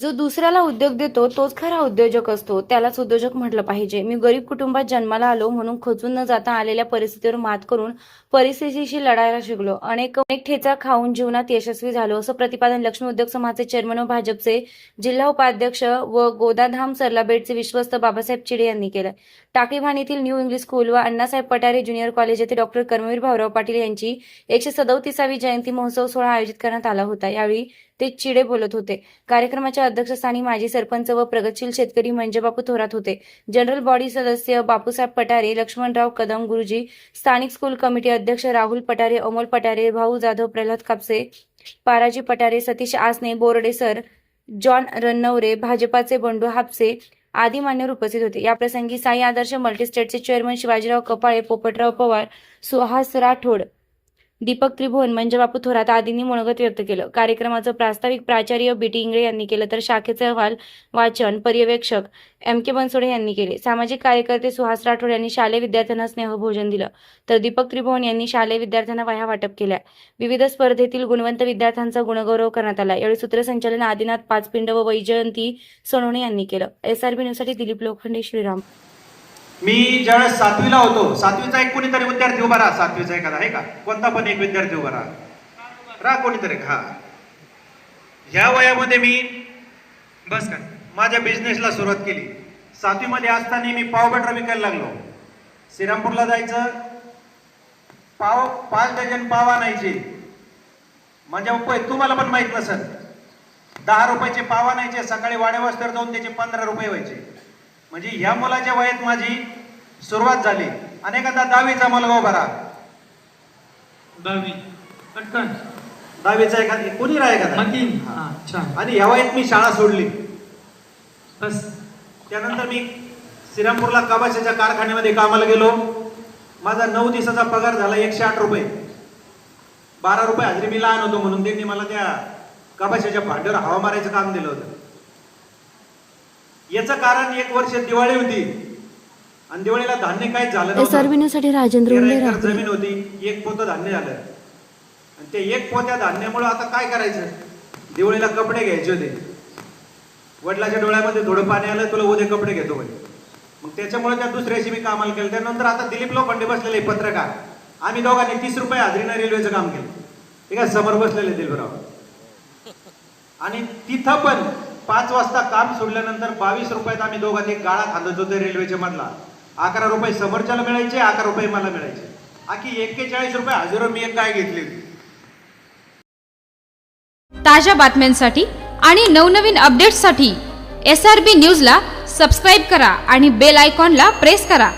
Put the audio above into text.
जो दुसऱ्याला उद्योग देतो तोच खरा उद्योजक असतो. त्यालाच उद्योजक म्हटलं पाहिजे. मी गरीब कुटुंबात जन्माला आलो म्हणून खचून न जाता आलेल्या परिस्थितीवर मात करून परिस्थितीशी लढायला शिकलो. अनेक अनेक ठेचा खाऊन जीवनात यशस्वी झालो. असं प्रतिपादन लक्ष्मी उद्योग समाजचे चेअरमन व भाजपचे जिल्हा उपाध्यक्ष व गोदाधाम सरलाबेटचे विश्वस्त बाबासाहेब चिडे यांनी केलं. टाकीभान न्यू इंग्लिश स्कूल व अण्णासाहेब पठारे ज्युनियर कॉलेज येथे डॉक्टर कर्मवीर भाऊराव पाटील यांची एकशे सदोतीसावी जयंती महोत्सव सोहळा आयोजित करण्यात आला होता. यावेळी ते चिडे बोलत होते. कार्यक्रमाच्या अध्यक्षस्थानी माजी सरपंच व प्रगतशील शेतकरी मंजबापू थोरात होते. जनरल बॉडी सदस्य बापूसाहेब पठारे लक्ष्मणराव कदम गुरुजी स्थानिक स्कूल कमिटी अध्यक्ष राहुल पठारे अमोल पठारे भाऊ जाधव प्रल्हाद कापसे पाराजी पठारे सतीश आसने बोर्डे सर जॉन रन्नवरे भाजपाचे बंडू हापसे आदी मान्यवर उपस्थित होते. या प्रसंगी साई आदर्श मल्टीस्टेटचे चेअरमन शिवाजीराव कपाळे पोपटराव पवार सुहास राठोड दीपक त्रिभुवन मंजबापू थोरात आदींनी मनोगत व्यक्त केलं. कार्यक्रमाचं प्रास्ताविक प्राचार्य बीटी इंगळे यांनी केलं तर शाखेचे अहवाल वाचन पर्यवेक्षक एम के बनसोडे यांनी केले. सामाजिक कार्यकर्ते सुहास राठोड यांनी शालेय विद्यार्थ्यांना स्नेहभोजन दिलं. तर दीपक त्रिभुवन यांनी शालेय विद्यार्थ्यांना वह्या वाटप केल्या. विविध स्पर्धेतील गुणवंत विद्यार्थ्यांचा गुणगौरव करण्यात आला. यावेळी सूत्रसंचालन आदिनाथ पाचपिंड व वैजयंती सोनवणे यांनी केलं. एसआरबी न्यूजसाठी दिलीप लोखंडे श्रीराम. मी ज्यावेळेस सातवीला होतो सातवीचा एक कोणीतरी विद्यार्थी उभा राहा सातवीचा एखादा आहे का? कोणता पण एक विद्यार्थी उभा राहा. राहा कोणीतरी हा. ह्या वयामध्ये मी बस का माझ्या बिझनेसला सुरुवात केली. सातवीमध्ये असताना मी पाव बटर विकायला लागलो. श्रीरामपूरला जायचं. पाव पाच डझन पाव आणायचे. म्हणजे तुम्हाला पण माहीत नसेल. दहा रुपयाचे पाव आणायचे सकाळी वाड्या जाऊन त्याचे पंधरा रुपये व्हायचे. म्हणजे ह्या मुलाच्या वयात माझी सुरुवात झाली. आणि एखादा दहावीचा मुलगा उभा राहा. दहावी. पटकन. दहावीचा एखादा कोणी राहा एखादा? हा. छान. आणि ह्या वयात मी शाळा सोडली. बस. त्यानंतर मी श्रीरामपूरला काबाशाच्या कारखान्यामध्ये कामाला गेलो. माझा नऊ दिवसाचा पगार झाला एकशे आठ रुपये. बारा रुपये हजेरी मी लहान होतो म्हणून. त्यांनी मला त्या काबाशाच्या भांड्यावर हवा मारायचं काम दिलं होतं. याचं कारण एक वर्ष दिवाळी होती. आणि दिवाळीला धान्य काहीच झालं न्यूजसाठी राजेंद्र. जमीन होती. एक पोतं धान्य झालं. आणि ते एक पोत्या धान्यामुळे आता काय करायचं? दिवाळीला कपडे घ्यायचे होते. वडिलाच्या डोळ्यामध्ये थोडं पाणी आलं तुला उद्या कपडे घेतो म्हणे. मग त्याच्यामुळे त्या दुसऱ्याशी मी कामाला केलं त्यानंतर आता दिलीप लोखंडे बसलेले पत्रकार. आम्ही दोघांनी तीस रुपये हाजरीनं रेल्वेचं काम केलं. ठीक आहे समोर बसलेले दिलबराव आणि तिथं पण पाच वाजता काम सोडल्यानंतर बावीस रुपयात आम्ही दोघांनी गाळा खांदत होतो रेल्वेच्या मधला. अकरा रुपये समोरच्याला मिळायचे अकरा रुपये मला मिळायचे. आखी एक्केचाळीस रुपये हजारो मी एक काय घेतली ताज्या बातम्यांसाठी आणि नवनवीन अपडेट्ससाठी एस आर बी न्यूजला सबस्क्राईब करा आणि बेल आयकॉनला प्रेस करा.